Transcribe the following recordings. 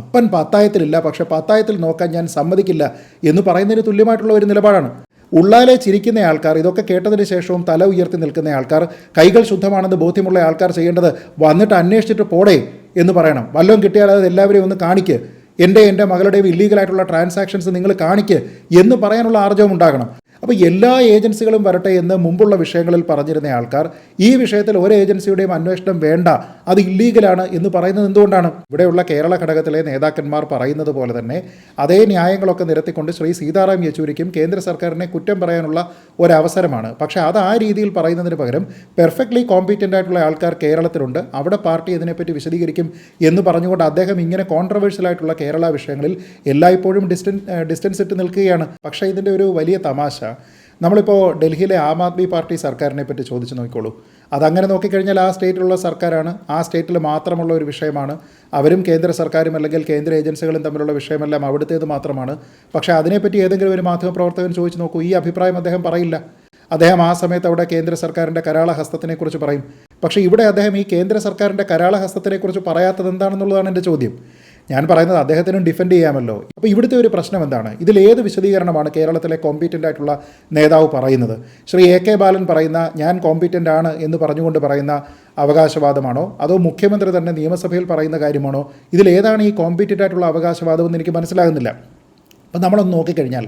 അപ്പൻ പത്തായത്തിലില്ല പക്ഷെ പത്തായത്തിൽ നോക്കാൻ ഞാൻ സമ്മതിക്കില്ല എന്ന് പറയുന്നതിന് തുല്യമായിട്ടുള്ള ഒരു നിലപാടാണ്. ഉള്ളാലെ ചിരിക്കുന്ന ആൾക്കാർ ഇതൊക്കെ കേട്ടതിന് ശേഷവും തല ഉയർത്തി നിൽക്കുന്ന ആൾക്കാർ കൈകൾ ശുദ്ധമാണെന്ന് ബോധ്യമുള്ള ആൾക്കാർ ചെയ്യേണ്ടത് വന്നിട്ട് അന്വേഷിച്ചിട്ട് പോടേ എന്ന് പറയണം. വല്ലതും കിട്ടിയാൽ അത് എല്ലാവരെയും ഒന്ന് കാണിക്ക്. എന്റെ എന്റെ മകളുടെയും ഇല്ലീഗലായിട്ടുള്ള ട്രാൻസാക്ഷൻസ് നിങ്ങൾ കാണിക്ക് എന്ന് പറയാനുള്ള ആർജവം ഉണ്ടാകണം. അപ്പോൾ എല്ലാ ഏജൻസികളും വരട്ടെ എന്ന് മുമ്പുള്ള വിഷയങ്ങളിൽ പറഞ്ഞിരുന്ന ആൾക്കാർ ഈ വിഷയത്തിൽ ഒരു ഏജൻസിയുടെയും അന്വേഷണം വേണ്ട അത് ഇല്ലീഗലാണ് എന്ന് പറയുന്നത് എന്തുകൊണ്ടാണ്? ഇവിടെയുള്ള കേരള ഘടകത്തിലെ നേതാക്കന്മാർ പറയുന്നത് പോലെ തന്നെ അതേ ന്യായങ്ങളൊക്കെ നിരത്തിക്കൊണ്ട് ശ്രീ സീതാറാം യെച്ചൂരിക്കും കേന്ദ്ര സർക്കാരിനെ കുറ്റം പറയാനുള്ള ഒരവസരമാണ്. പക്ഷേ അത് ആ രീതിയിൽ പറയുന്നതിന് പകരം പെർഫെക്റ്റ്ലി കോമ്പീറ്റന്റ് ആയിട്ടുള്ള ആൾക്കാർ കേരളത്തിലുണ്ട്. അവിടെ പാർട്ടി ഇതിനെപ്പറ്റി വിശദീകരിക്കും എന്ന് പറഞ്ഞുകൊണ്ട് അദ്ദേഹം ഇങ്ങനെ കോൺട്രവേഴ്ഷ്യൽ ആയിട്ടുള്ള കേരള വിഷയങ്ങളിൽ എല്ലായ്പ്പോഴും ഡിസ്റ്റൻ ഡിസ്റ്റൻസ് ഇട്ട് നിൽക്കുകയാണ്. പക്ഷേ ഇതിന്റെ ഒരു വലിയ തമാശ നമ്മളിപ്പോൾ ഡൽഹിയിലെ ആം ആദ്മി പാർട്ടി സർക്കാരിനെ പറ്റി ചോദിച്ചു നോക്കിക്കോളൂ. അതങ്ങനെ നോക്കിക്കഴിഞ്ഞാൽ ആ സ്റ്റേറ്റിലുള്ള സർക്കാരാണ്. ആ സ്റ്റേറ്റിൽ മാത്രമുള്ള ഒരു വിഷയമാണ്. അവരും കേന്ദ്ര സർക്കാരും അല്ലെങ്കിൽ കേന്ദ്ര ഏജൻസികളും തമ്മിലുള്ള വിഷയമെല്ലാം അവിടുത്തേത് മാത്രമാണ്. പക്ഷേ അതിനെപ്പറ്റി ഏതെങ്കിലും ഒരു മാധ്യമപ്രവർത്തകൻ ചോദിച്ചു നോക്കൂ. ഈ അഭിപ്രായം അദ്ദേഹം പറയില്ല. അദ്ദേഹം ആ സമയത്ത് അവിടെ കേന്ദ്ര സർക്കാരിന്റെ കരാള ഹസ്തത്തിനെക്കുറിച്ച് പറയും. പക്ഷേ ഇവിടെ അദ്ദേഹം ഈ കേന്ദ്ര സർക്കാരിന്റെ കരാള ഹസ്തത്തിനെക്കുറിച്ച് പറയാത്തത് എന്താണെന്നുള്ളതാണ് എന്റെ ചോദ്യം. ഞാൻ പറയുന്നത് അദ്ദേഹത്തിനും ഡിഫെൻഡ് ചെയ്യാമല്ലോ. അപ്പോൾ ഇവിടുത്തെ ഒരു പ്രശ്നം എന്താണ്? ഇതിൽ ഏത് വിശദീകരണമാണ് കേരളത്തിലെ കോമ്പീറ്റന്റ് ആയിട്ടുള്ള നേതാവ് പറയുന്നത്? ശ്രീ എ കെ ബാലൻ പറയുന്ന ഞാൻ കോമ്പീറ്റന്റ് ആണ് എന്ന് പറഞ്ഞുകൊണ്ട് പറയുന്ന അവകാശവാദമാണോ? അതോ മുഖ്യമന്ത്രി തന്നെ നിയമസഭയിൽ പറയുന്ന കാര്യമാണോ? ഇതിലേതാണ് ഈ കോമ്പീറ്റന്റ് ആയിട്ടുള്ള അവകാശവാദം എന്ന് എനിക്ക് മനസ്സിലാകുന്നില്ല. അപ്പം നമ്മളൊന്ന് നോക്കിക്കഴിഞ്ഞാൽ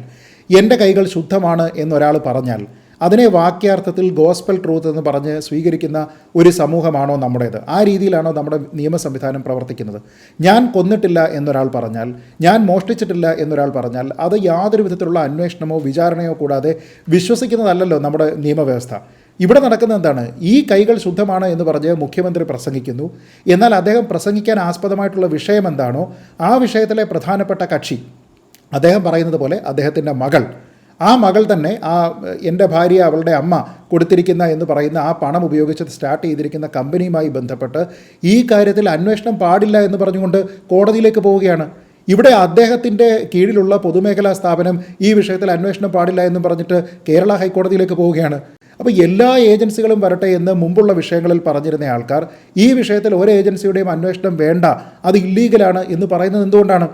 എന്റെ കൈകൾ ശുദ്ധമാണ് എന്നൊരാൾ പറഞ്ഞാൽ അതിനെ വാക്യാർത്ഥത്തിൽ ഗോസ്പൽ ട്രൂത്ത് എന്ന് പറഞ്ഞ് സ്വീകരിക്കുന്ന ഒരു സമൂഹമാണോ നമ്മുടേത്? ആ രീതിയിലാണോ നമ്മുടെ നിയമ സംവിധാനം പ്രവർത്തിക്കുന്നത്? ഞാൻ കൊന്നിട്ടില്ല എന്നൊരാൾ പറഞ്ഞാൽ ഞാൻ മോഷ്ടിച്ചിട്ടില്ല എന്നൊരാൾ പറഞ്ഞാൽ അത് യാതൊരു വിധത്തിലുള്ള അന്വേഷണമോ വിചാരണയോ കൂടാതെ വിശ്വസിക്കുന്നതല്ലല്ലോ നമ്മുടെ നിയമവ്യവസ്ഥ. ഇവിടെ നടക്കുന്നത് എന്താണ്? ഈ കൈകൾ ശുദ്ധമാണ് എന്ന് പറഞ്ഞ് മുഖ്യമന്ത്രി പ്രസംഗിക്കുന്നു. എന്നാൽ അദ്ദേഹം പ്രസംഗിക്കാൻ ആസ്പദമായിട്ടുള്ള വിഷയം എന്താണോ ആ വിഷയത്തിലെ പ്രധാനപ്പെട്ട കക്ഷി. അദ്ദേഹം പറയുന്നത് പോലെ അദ്ദേഹത്തിന്റെ മകൾ ആ മകൾ തന്നെ ആ എന്റെ ഭാര്യ അവളുടെ അമ്മ കൊടുത്തിരിക്കുന്ന എന്ന് പറയുന്ന ആ പണം ഉപയോഗിച്ച് സ്റ്റാർട്ട് ചെയ്തിരിക്കുന്ന കമ്പനിയുമായി ബന്ധപ്പെട്ട് ഈ കാര്യത്തിൽ അന്വേഷണം പാടില്ല എന്ന് പറഞ്ഞുകൊണ്ട് കോടതിയിലേക്ക് പോവുകയാണ്. ഇവിടെ അദ്ദേഹത്തിന്റെ കീഴിലുള്ള പൊതുമേഖലാ സ്ഥാപനം ഈ വിഷയത്തിൽ അന്വേഷണം പാടില്ല എന്ന് പറഞ്ഞിട്ട് കേരള ഹൈക്കോടതിയിലേക്ക് പോവുകയാണ്. അപ്പോൾ എല്ലാ ഏജൻസികളും വരട്ടെ എന്ന് മുമ്പുള്ള വിഷയങ്ങളിൽ പറഞ്ഞിരുന്ന ആൾക്കാർ ഈ വിഷയത്തിൽ ഒരു ഏജൻസിയുടെയും അന്വേഷണം വേണ്ട അത് ഇല്ലീഗലാണ് എന്ന് പറയുന്നത് എന്തുകൊണ്ടാണ്?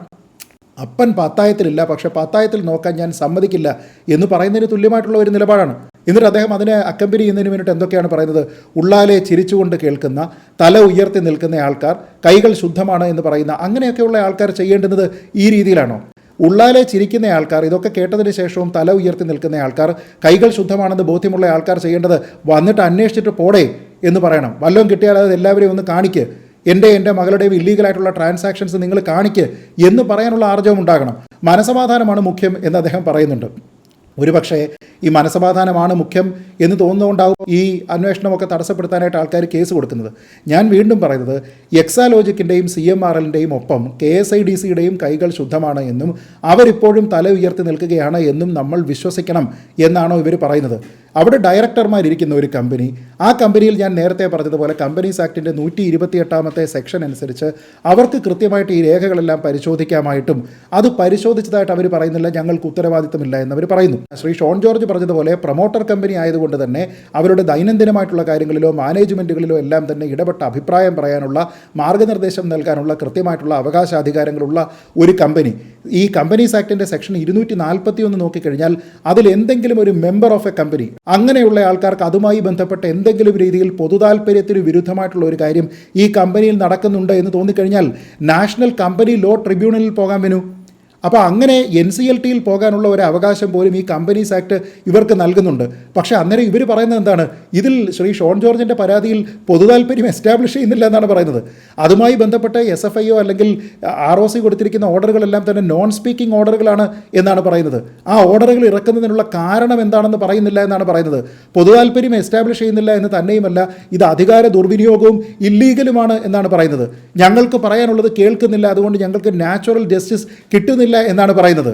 അപ്പൻ പത്തായത്തിലില്ല പക്ഷെ പത്തായത്തിൽ നോക്കാൻ ഞാൻ സമ്മതിക്കില്ല എന്ന് പറയുന്നതിന് തുല്യമായിട്ടുള്ള ഒരു നിലപാടാണ്. എന്നിട്ട് അദ്ദേഹം അതിനെ അക്കമ്പനി ചെയ്യുന്നതിന് വേണ്ടിയിട്ട് എന്തൊക്കെയാണ് പറയുന്നത്? ഉള്ളാലെ ചിരിച്ചുകൊണ്ട് കേൾക്കുന്ന തല ഉയർത്തി നിൽക്കുന്ന ആൾക്കാർ കൈകൾ ശുദ്ധമാണ് എന്ന് പറയുന്ന അങ്ങനെയൊക്കെയുള്ള ആൾക്കാർ ചെയ്യേണ്ടുന്നത് ഈ രീതിയിലാണോ? ഉള്ളാലെ ചിരിക്കുന്ന ആൾക്കാർ ഇതൊക്കെ കേട്ടതിന് ശേഷവും തല ഉയർത്തി നിൽക്കുന്ന ആൾക്കാർ കൈകൾ ശുദ്ധമാണെന്ന് ബോധ്യമുള്ള ആൾക്കാർ ചെയ്യേണ്ടത് വന്നിട്ട് അന്വേഷിച്ചിട്ട് പോടേ എന്ന് പറയണം. വല്ലതും കിട്ടിയാൽ അത് എല്ലാവരെയും ഒന്ന് കാണിക്ക്. എന്റെ എന്റെ മകളുടെയും ഇല്ലീഗലായിട്ടുള്ള ട്രാൻസാക്ഷൻസ് നിങ്ങൾ കാണിക്ക് എന്ന് പറയാനുള്ള ആർജവം ഉണ്ടാകണം. മനസമാധാനമാണ് മുഖ്യം എന്ന് അദ്ദേഹം പറയുന്നുണ്ട്. ഒരുപക്ഷേ ഈ മനസമാധാനമാണ് മുഖ്യം എന്ന് തോന്നുന്നുകൊണ്ടാവും ഈ അന്വേഷണമൊക്കെ തടസ്സപ്പെടുത്താനായിട്ട് ആൾക്കാർ കേസ് കൊടുക്കുന്നത്. ഞാൻ വീണ്ടും പറയുന്നത് എക്സാലോജിക്കിന്റെയും സി എം ആർ എല്ലിന്റെയും ഒപ്പം കെ എസ് ഐ ഡി സിയുടെയും കൈകൾ ശുദ്ധമാണ് എന്നും അവരിപ്പോഴും തല ഉയർത്തി നിൽക്കുകയാണ് എന്നും നമ്മൾ വിശ്വസിക്കണം എന്നാണോ ഇവർ പറയുന്നത്. അവിടെ ഡയറക്ടർമാരിരിക്കുന്ന ഒരു കമ്പനി ആ കമ്പനിയിൽ ഞാൻ നേരത്തെ പറഞ്ഞതുപോലെ കമ്പനീസ് ആക്ടിന്റെ നൂറ്റി ഇരുപത്തിയെട്ടാമത്തെ സെക്ഷൻ അനുസരിച്ച് അവർക്ക് കൃത്യമായിട്ട് ഈ രേഖകളെല്ലാം പരിശോധിക്കാമായിട്ടും അത് പരിശോധിച്ചതായിട്ട് അവർ പറയുന്നില്ല ഞങ്ങൾക്ക് ഉത്തരവാദിത്തമില്ല എന്നവർ പറയുന്നു. ശ്രീ ഷോൺ ജോർജ് പറഞ്ഞതുപോലെ പ്രൊമോട്ടർ കമ്പനി ആയതുകൊണ്ട് തന്നെ അവരുടെ ദൈനംദിനമായിട്ടുള്ള കാര്യങ്ങളിലോ മാനേജ്മെന്റുകളിലോ എല്ലാം തന്നെ ഇടപെട്ട അഭിപ്രായം പറയാനുള്ള മാർഗനിർദ്ദേശം നൽകാനുള്ള കൃത്യമായിട്ടുള്ള അവകാശാധികാരങ്ങളുള്ള ഒരു കമ്പനി. ഈ കമ്പനീസ് ആക്ടിന്റെ സെക്ഷൻ ഇരുന്നൂറ്റി നാൽപ്പത്തി ഒന്ന് നോക്കിക്കഴിഞ്ഞാൽ അതിൽ എന്തെങ്കിലും ഒരു മെമ്പർ ഓഫ് എ കമ്പനി അങ്ങനെയുള്ള ആൾക്കാർക്ക് അതുമായി ബന്ധപ്പെട്ട എന്തെങ്കിലും രീതിയിൽ പൊതുതാൽപര്യത്തിന് വിരുദ്ധമായിട്ടുള്ള ഒരു കാര്യം ഈ കമ്പനിയിൽ നടക്കുന്നുണ്ട് എന്ന് തോന്നിക്കഴിഞ്ഞാൽ നാഷണൽ കമ്പനി ലോ ട്രിബ്യൂണലിൽ പോകാൻ വനു. അപ്പോൾ അങ്ങനെ എൻ സി എൽ ടിയിൽ പോകാനുള്ള ഒരു അവകാശം പോലും ഈ കമ്പനീസ് ആക്ട് ഇവർക്ക് നൽകുന്നുണ്ട്. പക്ഷേ അന്നേരം ഇവർ പറയുന്നത് എന്താണ്? ഇതിൽ ശ്രീ ഷോൺ ജോർജിന്റെ പരാതിയിൽ പൊതുതാൽപര്യം എസ്റ്റാബ്ലിഷ് ചെയ്യുന്നില്ല എന്നാണ് പറയുന്നത്. അതുമായി ബന്ധപ്പെട്ട എസ് എഫ് ഐ ഒ അല്ലെങ്കിൽ ആർ ഒ സി കൊടുത്തിരിക്കുന്ന ഓർഡറുകളെല്ലാം തന്നെ നോൺ സ്പീക്കിംഗ് ഓർഡറുകളാണ് എന്നാണ് പറയുന്നത്. ആ ഓർഡറുകൾ ഇറക്കുന്നതിനുള്ള കാരണം എന്താണെന്ന് പറയുന്നില്ല എന്നാണ് പറയുന്നത്. പൊതുതാൽപര്യം എസ്റ്റാബ്ലിഷ് ചെയ്യുന്നില്ല എന്ന് തന്നെയുമല്ല ഇത് അധികാര ദുർവിനിയോഗവും ഇല്ലീഗലുമാണ് എന്നാണ് പറയുന്നത്. ഞങ്ങൾക്ക് പറയാനുള്ളത് കേൾക്കുന്നില്ല അതുകൊണ്ട് ഞങ്ങൾക്ക് നാച്ചുറൽ ജസ്റ്റിസ് കിട്ടുന്നില്ല എന്നാണ് പറയുന്നത്.